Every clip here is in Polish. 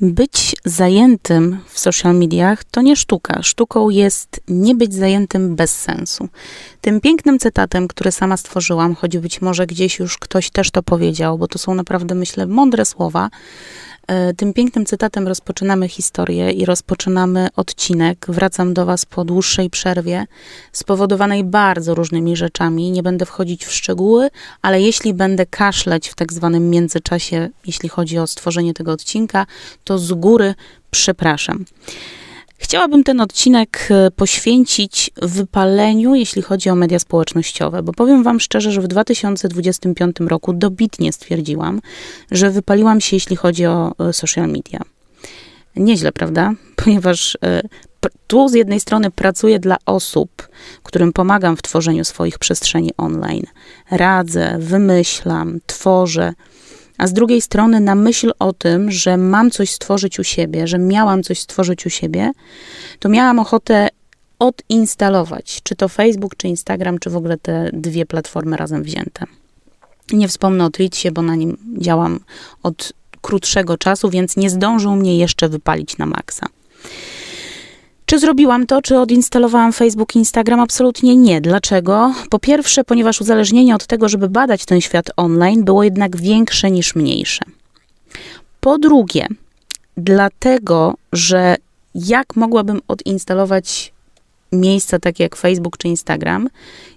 Być zajętym w social mediach to nie sztuka. Sztuką jest nie być zajętym bez sensu. Tym pięknym cytatem, który sama stworzyłam, choć być może gdzieś już ktoś też to powiedział, bo to są naprawdę, myślę, mądre słowa, E, tym pięknym cytatem rozpoczynamy historię i rozpoczynamy odcinek. Wracam do Was po dłuższej przerwie, spowodowanej bardzo różnymi rzeczami. Nie będę wchodzić w szczegóły, ale jeśli będę kaszleć w tak zwanym międzyczasie, jeśli chodzi o stworzenie tego odcinka, to z góry przepraszam. Chciałabym ten odcinek e, poświęcić wypaleniu, jeśli chodzi o media społecznościowe, bo powiem Wam szczerze, że w 2025 roku dobitnie stwierdziłam, że wypaliłam się, jeśli chodzi o e, social media. Nieźle, prawda? Ponieważ e, tu z jednej strony pracuję dla osób, którym pomagam w tworzeniu swoich przestrzeni online. Radzę, wymyślam, tworzę a z drugiej strony na myśl o tym, że mam coś stworzyć u siebie, że miałam coś stworzyć u siebie, to miałam ochotę odinstalować, czy to Facebook, czy Instagram, czy w ogóle te dwie platformy razem wzięte. Nie wspomnę o Twitsie, bo na nim działam od krótszego czasu, więc nie zdążył mnie jeszcze wypalić na maksa. Czy zrobiłam to, czy odinstalowałam Facebook i Instagram? Absolutnie nie. Dlaczego? Po pierwsze, ponieważ uzależnienie od tego, żeby badać ten świat online, było jednak większe niż mniejsze. Po drugie, dlatego, że jak mogłabym odinstalować miejsca takie jak Facebook czy Instagram,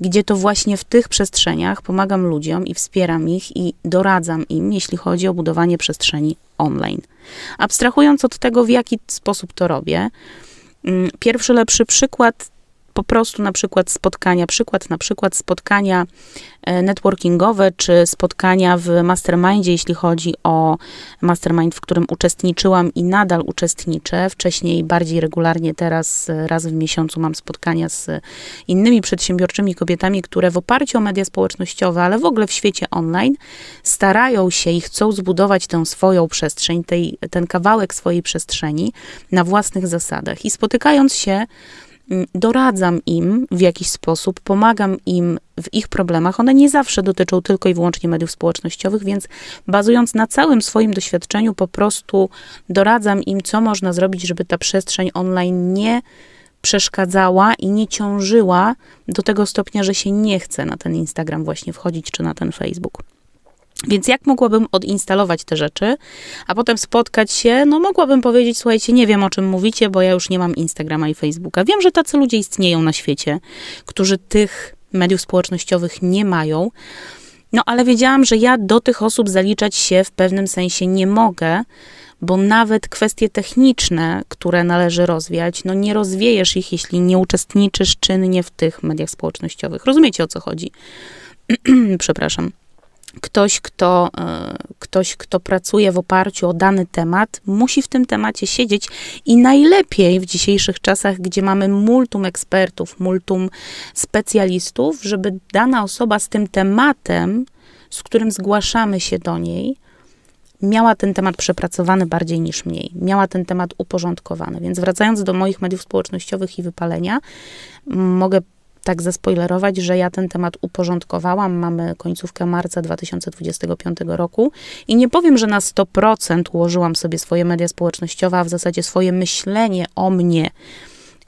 gdzie to właśnie w tych przestrzeniach pomagam ludziom i wspieram ich i doradzam im, jeśli chodzi o budowanie przestrzeni online. Abstrahując od tego, w jaki sposób to robię, pierwszy lepszy przykład po prostu na przykład spotkania, przykład na przykład spotkania e, networkingowe, czy spotkania w mastermindzie, jeśli chodzi o mastermind, w którym uczestniczyłam i nadal uczestniczę. Wcześniej bardziej regularnie, teraz e, raz w miesiącu mam spotkania z innymi przedsiębiorczymi kobietami, które w oparciu o media społecznościowe, ale w ogóle w świecie online, starają się i chcą zbudować tę swoją przestrzeń, tej, ten kawałek swojej przestrzeni na własnych zasadach. I spotykając się doradzam im w jakiś sposób, pomagam im w ich problemach. One nie zawsze dotyczą tylko i wyłącznie mediów społecznościowych, więc bazując na całym swoim doświadczeniu, po prostu doradzam im, co można zrobić, żeby ta przestrzeń online nie przeszkadzała i nie ciążyła do tego stopnia, że się nie chce na ten Instagram właśnie wchodzić, czy na ten Facebook. Więc jak mogłabym odinstalować te rzeczy, a potem spotkać się? No, mogłabym powiedzieć: Słuchajcie, nie wiem o czym mówicie, bo ja już nie mam Instagrama i Facebooka. Wiem, że tacy ludzie istnieją na świecie, którzy tych mediów społecznościowych nie mają. No, ale wiedziałam, że ja do tych osób zaliczać się w pewnym sensie nie mogę, bo nawet kwestie techniczne, które należy rozwijać, no nie rozwiejesz ich, jeśli nie uczestniczysz czynnie w tych mediach społecznościowych. Rozumiecie o co chodzi? Przepraszam ktoś, kto, e, ktoś, kto pracuje w oparciu o dany temat, musi w tym temacie siedzieć i najlepiej w dzisiejszych czasach, gdzie mamy multum ekspertów, multum specjalistów, żeby dana osoba z tym tematem, z którym zgłaszamy się do niej, miała ten temat przepracowany bardziej niż mniej, miała ten temat uporządkowany. Więc wracając do moich mediów społecznościowych i wypalenia, mogę tak zaspoilerować, że ja ten temat uporządkowałam. Mamy końcówkę marca 2025 roku i nie powiem, że na 100% ułożyłam sobie swoje media społecznościowe, a w zasadzie swoje myślenie o mnie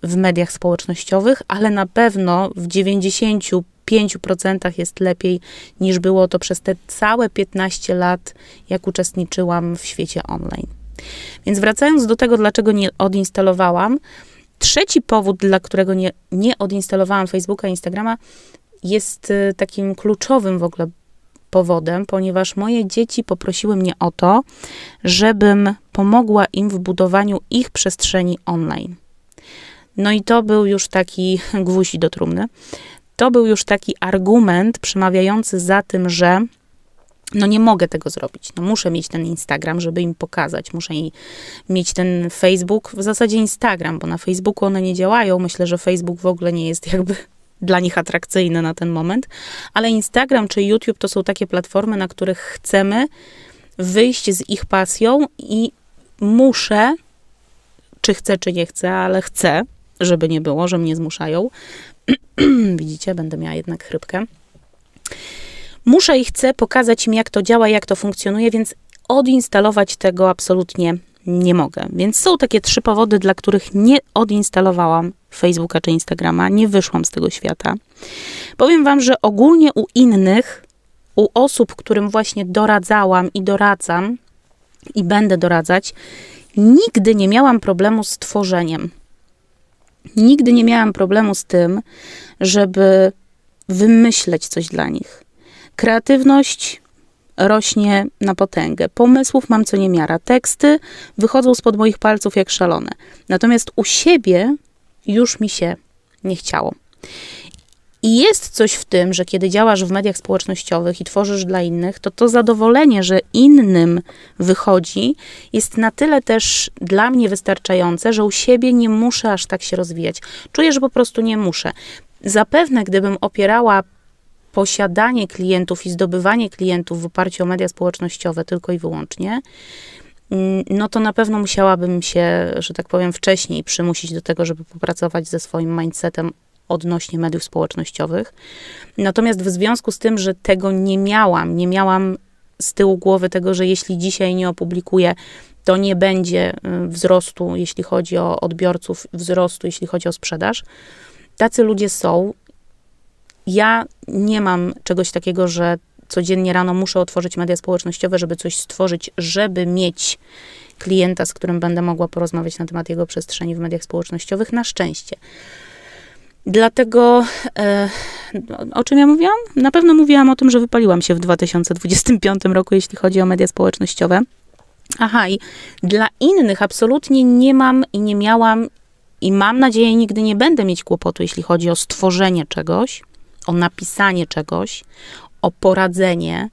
w mediach społecznościowych, ale na pewno w 95% jest lepiej niż było to przez te całe 15 lat, jak uczestniczyłam w świecie online. Więc wracając do tego, dlaczego nie odinstalowałam, Trzeci powód, dla którego nie, nie odinstalowałam Facebooka i Instagrama, jest y, takim kluczowym w ogóle powodem, ponieważ moje dzieci poprosiły mnie o to, żebym pomogła im w budowaniu ich przestrzeni online. No i to był już taki gwóźdź do trumny. To był już taki argument przemawiający za tym, że no nie mogę tego zrobić. No muszę mieć ten Instagram, żeby im pokazać. Muszę mieć ten Facebook, w zasadzie Instagram, bo na Facebooku one nie działają. Myślę, że Facebook w ogóle nie jest jakby dla nich atrakcyjny na ten moment, ale Instagram czy YouTube to są takie platformy, na których chcemy wyjść z ich pasją i muszę, czy chcę, czy nie chcę, ale chcę, żeby nie było, że mnie zmuszają. Widzicie, będę miała jednak chrypkę Muszę i chcę pokazać im, jak to działa, jak to funkcjonuje, więc odinstalować tego absolutnie nie mogę. Więc są takie trzy powody, dla których nie odinstalowałam Facebooka czy Instagrama, nie wyszłam z tego świata. Powiem Wam, że ogólnie u innych, u osób, którym właśnie doradzałam i doradzam i będę doradzać, nigdy nie miałam problemu z tworzeniem. Nigdy nie miałam problemu z tym, żeby wymyśleć coś dla nich. Kreatywność rośnie na potęgę. Pomysłów mam co niemiara. Teksty wychodzą spod moich palców jak szalone. Natomiast u siebie już mi się nie chciało. I jest coś w tym, że kiedy działasz w mediach społecznościowych i tworzysz dla innych, to to zadowolenie, że innym wychodzi, jest na tyle też dla mnie wystarczające, że u siebie nie muszę aż tak się rozwijać. Czuję, że po prostu nie muszę. Zapewne, gdybym opierała posiadanie klientów i zdobywanie klientów w oparciu o media społecznościowe tylko i wyłącznie, mm, no to na pewno musiałabym się, że tak powiem, wcześniej przymusić do tego, żeby popracować ze swoim mindsetem odnośnie mediów społecznościowych. Natomiast w związku z tym, że tego nie miałam, nie miałam z tyłu głowy tego, że jeśli dzisiaj nie opublikuję, to nie będzie y, wzrostu, jeśli chodzi o odbiorców, wzrostu, jeśli chodzi o sprzedaż. Tacy ludzie są. Ja nie mam czegoś takiego, że codziennie rano muszę otworzyć media społecznościowe, żeby coś stworzyć, żeby mieć klienta, z którym będę mogła porozmawiać na temat jego przestrzeni w mediach społecznościowych. Na szczęście. Dlatego, e, o czym ja mówiłam? Na pewno mówiłam o tym, że wypaliłam się w 2025 roku, jeśli chodzi o media społecznościowe. Aha, i dla innych absolutnie nie mam i nie miałam i mam nadzieję nigdy nie będę mieć kłopotu, jeśli chodzi o stworzenie czegoś, o napisanie czegoś, o poradzenie,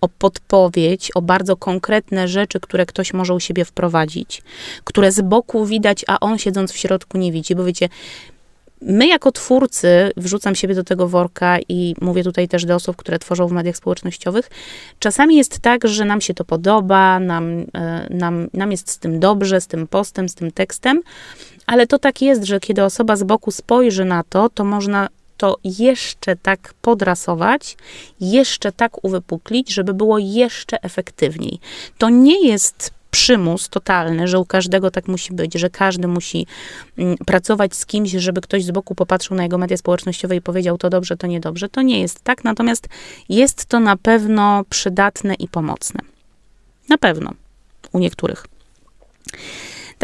o podpowiedź, o bardzo konkretne rzeczy, które ktoś może u siebie wprowadzić, które z boku widać, a on siedząc w środku nie widzi. Bo wiecie, my jako twórcy, wrzucam siebie do tego worka i mówię tutaj też do osób, które tworzą w mediach społecznościowych, czasami jest tak, że nam się to podoba, nam, e, nam, nam jest z tym dobrze, z tym postem, z tym tekstem, ale to tak jest, że kiedy osoba z boku spojrzy na to, to można to jeszcze tak podrasować, jeszcze tak uwypuklić, żeby było jeszcze efektywniej. To nie jest przymus totalny, że u każdego tak musi być, że każdy musi mm, pracować z kimś, żeby ktoś z boku popatrzył na jego media społecznościowe i powiedział to dobrze, to niedobrze. To nie jest tak, natomiast jest to na pewno przydatne i pomocne. Na pewno u niektórych.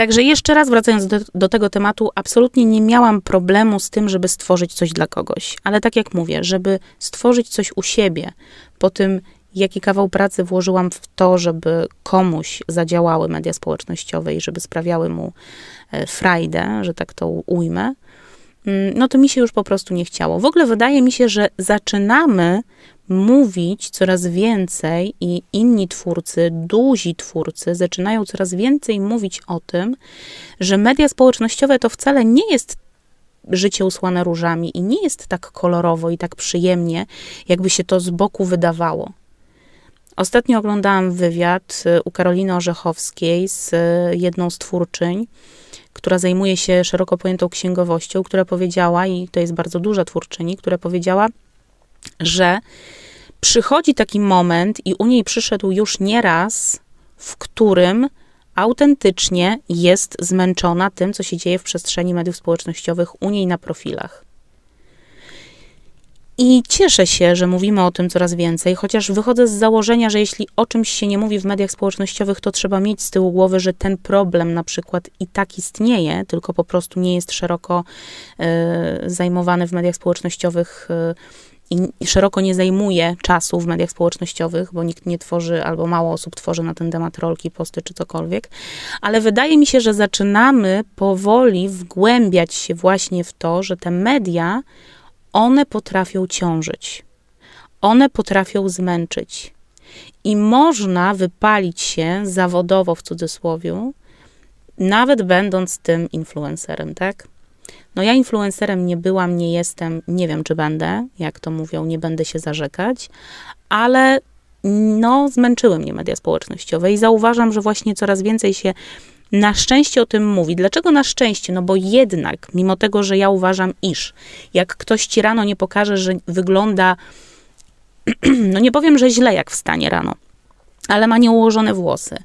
Także jeszcze raz wracając do, do, tego tematu, absolutnie nie miałam problemu z tym, żeby stworzyć coś dla kogoś. Ale tak jak mówię, żeby stworzyć coś u siebie, po tym jaki kawał pracy włożyłam w to, żeby komuś zadziałały media społecznościowe i żeby sprawiały mu e, frajdę, że tak to ujmę, no to mi się już po prostu nie chciało. W ogóle wydaje mi się, że zaczynamy mówić coraz więcej i inni twórcy, duzi twórcy, zaczynają coraz więcej mówić o tym, że media społecznościowe to wcale nie jest życie usłane różami i nie jest tak kolorowo i tak przyjemnie, jakby się to z boku wydawało. Ostatnio oglądałam wywiad y, u Karoliny Orzechowskiej z y, jedną z twórczyń, która zajmuje się szeroko pojętą księgowością, która powiedziała, i to jest bardzo duża twórczyni, która powiedziała, że przychodzi taki moment, i u niej przyszedł już nieraz, w którym autentycznie jest zmęczona tym, co się dzieje w przestrzeni mediów społecznościowych u niej na profilach. I cieszę się, że mówimy o tym coraz więcej, chociaż wychodzę z założenia, że jeśli o czymś się nie mówi w mediach społecznościowych, to trzeba mieć z tyłu głowy, że ten problem na przykład i tak istnieje, tylko po prostu nie jest szeroko y, zajmowany w mediach społecznościowych. Y, i szeroko nie zajmuje czasu w mediach społecznościowych, bo nikt nie tworzy albo mało osób tworzy na ten temat rolki, posty czy cokolwiek. Ale wydaje mi się, że zaczynamy powoli wgłębiać się właśnie w to, że te media one potrafią ciążyć, one potrafią zmęczyć. I można wypalić się zawodowo w cudzysłowie, nawet będąc tym influencerem, tak? No ja influencerem nie byłam, nie jestem, nie wiem czy będę, jak to mówią, nie będę się zarzekać, ale no zmęczyły mnie media społecznościowe i zauważam, że właśnie coraz więcej się na szczęście o tym mówi. Dlaczego na szczęście? No bo jednak, mimo tego, że ja uważam, iż jak ktoś ci rano nie pokaże, że wygląda, no nie powiem, że źle jak wstanie rano, ale ma nieułożone włosy,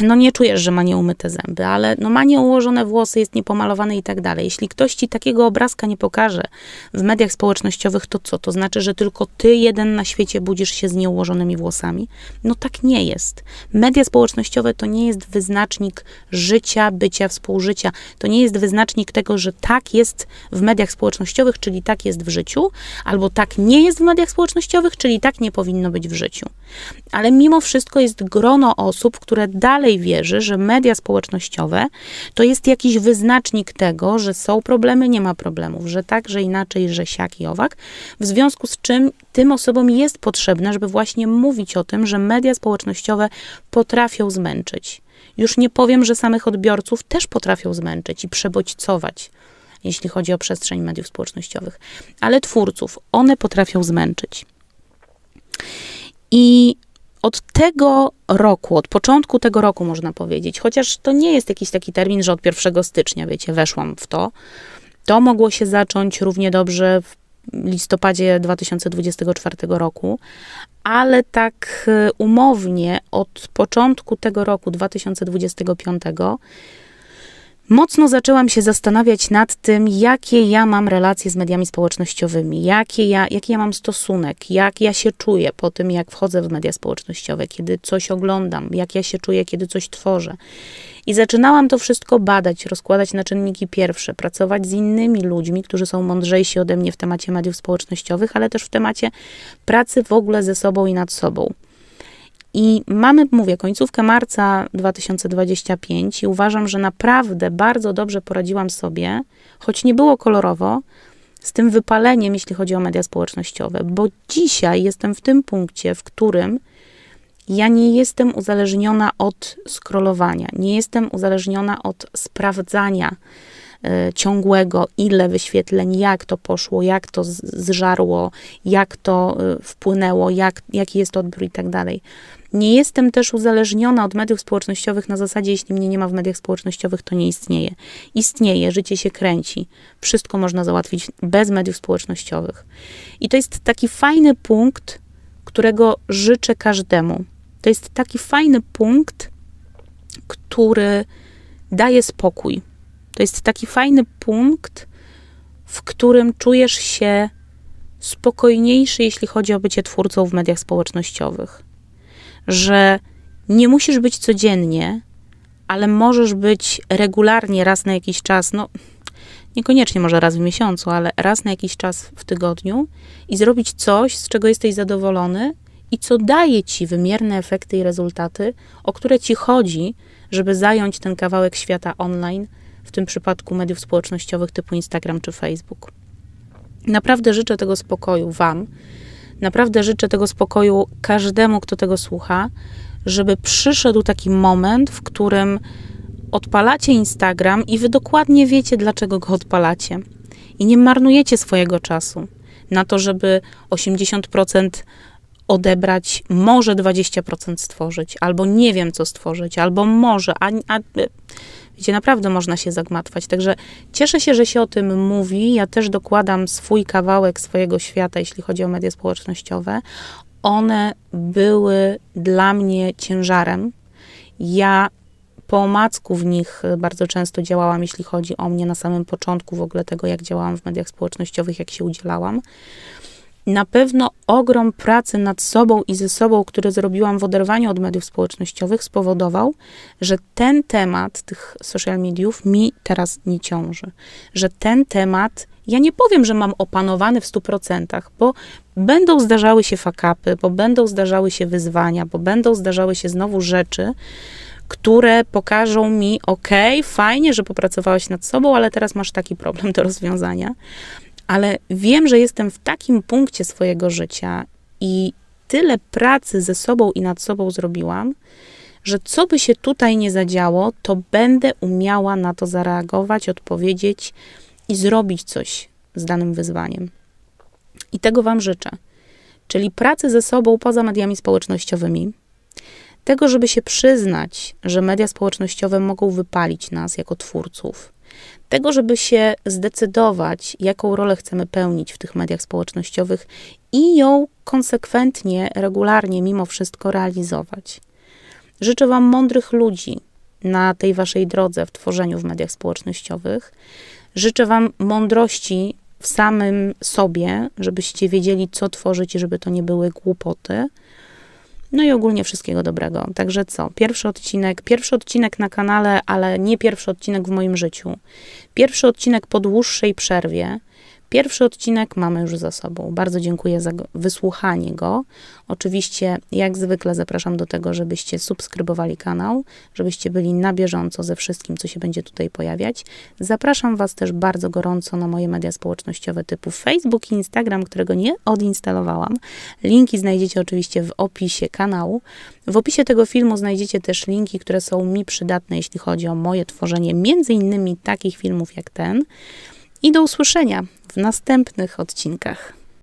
no nie czujesz, że ma nieumyte zęby, ale no ma nieułożone włosy, jest niepomalowany i tak dalej. Jeśli ktoś ci takiego obrazka nie pokaże w mediach społecznościowych, to co? To znaczy, że tylko ty jeden na świecie budzisz się z nieułożonymi włosami? No tak nie jest. Media społecznościowe to nie jest wyznacznik życia, bycia, współżycia. To nie jest wyznacznik tego, że tak jest w mediach społecznościowych, czyli tak jest w życiu, albo tak nie jest w mediach społecznościowych, czyli tak nie powinno być w życiu. Ale mimo wszystko jest grono osób, które dalej wierzy, że media społecznościowe to jest jakiś wyznacznik tego, że są problemy, nie ma problemów, że tak, że inaczej, że siak i owak. W związku z czym tym osobom jest potrzebne, żeby właśnie mówić o tym, że media społecznościowe potrafią zmęczyć. Już nie powiem, że samych odbiorców też potrafią zmęczyć i przebodźcować jeśli chodzi o przestrzeń mediów społecznościowych, ale twórców, one potrafią zmęczyć. I od tego roku, od początku tego roku można powiedzieć, chociaż to nie jest jakiś taki termin, że od 1 stycznia, wiecie, weszłam w to, to mogło się zacząć równie dobrze w listopadzie 2024 roku, ale tak e, umownie od początku tego roku 2025 mocno zaczęłam się zastanawiać nad tym, jakie ja mam relacje z mediami społecznościowymi, jakie ja, jaki ja mam stosunek, jak ja się czuję po tym, jak wchodzę w media społecznościowe, kiedy coś oglądam, jak ja się czuję, kiedy coś tworzę. I zaczynałam to wszystko badać, rozkładać na czynniki pierwsze, pracować z innymi ludźmi, którzy są mądrzejsi ode mnie w temacie mediów społecznościowych, ale też w temacie pracy w ogóle ze sobą i nad sobą. I mamy, mówię, końcówkę marca 2025 i uważam, że naprawdę bardzo dobrze poradziłam sobie, choć nie było kolorowo, z tym wypaleniem, jeśli chodzi o media społecznościowe, bo dzisiaj jestem w tym punkcie, w którym ja nie jestem uzależniona od scrollowania, nie jestem uzależniona od sprawdzania y, ciągłego, ile wyświetleń, jak to poszło, jak to zżarło, jak to y, wpłynęło, jak, jaki jest odbiór i tak dalej. Nie jestem też uzależniona od mediów społecznościowych na zasadzie, jeśli mnie nie ma w mediach społecznościowych, to nie istnieje. Istnieje, życie się kręci. Wszystko można załatwić bez mediów społecznościowych. I to jest taki fajny punkt, którego życzę każdemu. To jest taki fajny punkt, który daje spokój. To jest taki fajny punkt, w którym czujesz się spokojniejszy, jeśli chodzi o bycie twórcą w mediach społecznościowych że nie musisz być codziennie, ale możesz być regularnie raz na jakiś czas, no niekoniecznie może raz w miesiącu, ale raz na jakiś czas w tygodniu i zrobić coś, z czego jesteś zadowolony i co daje ci wymierne efekty i rezultaty, o które ci chodzi, żeby zająć ten kawałek świata online, w tym przypadku mediów społecznościowych typu Instagram czy Facebook. Naprawdę życzę tego spokoju Wam Naprawdę życzę tego spokoju każdemu, kto tego słucha, żeby przyszedł taki moment, w którym odpalacie Instagram i wy dokładnie wiecie, dlaczego go odpalacie. I nie marnujecie swojego czasu na to, żeby 80% odebrać, może 20% stworzyć, albo nie wiem, co stworzyć, albo może, a, a gdzie naprawdę można się zagmatwać. Także cieszę się, że się o tym mówi. Ja też dokładam swój kawałek swojego świata, jeśli chodzi o media społecznościowe. One były dla mnie ciężarem. Ja po omacku w nich bardzo często działałam, jeśli chodzi o mnie na samym początku w ogóle tego, jak działałam w mediach społecznościowych, jak się udzielałam na pewno ogrom pracy nad sobą i ze sobą, który zrobiłam w oderwaniu od mediów społecznościowych, spowodował, że ten temat tych social mediów mi teraz nie ciąży. Że ten temat, ja nie powiem, że mam opanowany w 100%, bo będą zdarzały się fakapy, bo będą zdarzały się wyzwania, bo będą zdarzały się znowu rzeczy, które pokażą mi, ok, fajnie, że popracowałaś nad sobą, ale teraz masz taki problem do rozwiązania ale wiem, że jestem w takim punkcie swojego życia i tyle pracy ze sobą i nad sobą zrobiłam, że co by się tutaj nie zadziało, to będę umiała na to zareagować, odpowiedzieć i zrobić coś z danym wyzwaniem. I tego Wam życzę. Czyli pracy ze sobą poza mediami społecznościowymi, tego, żeby się przyznać, że media społecznościowe mogą wypalić nas jako twórców, tego, żeby się zdecydować, jaką rolę chcemy pełnić w tych mediach społecznościowych i ją konsekwentnie, regularnie, mimo wszystko realizować. Życzę Wam mądrych ludzi na tej Waszej drodze w tworzeniu w mediach społecznościowych. Życzę Wam mądrości w samym sobie, żebyście wiedzieli, co tworzyć i żeby to nie były głupoty. No i ogólnie wszystkiego dobrego. Także co? Pierwszy odcinek, pierwszy odcinek na kanale, ale nie pierwszy odcinek w moim życiu. Pierwszy odcinek po dłuższej przerwie. Pierwszy odcinek mamy już za sobą. Bardzo dziękuję za wysłuchanie go. Oczywiście, jak zwykle, zapraszam do tego, żebyście subskrybowali kanał, żebyście byli na bieżąco ze wszystkim, co się będzie tutaj pojawiać. Zapraszam Was też bardzo gorąco na moje media społecznościowe typu Facebook i Instagram, którego nie odinstalowałam. Linki znajdziecie oczywiście w opisie kanału. W opisie tego filmu znajdziecie też linki, które są mi przydatne, jeśli chodzi o moje tworzenie, między innymi takich filmów jak ten. I do usłyszenia w następnych odcinkach.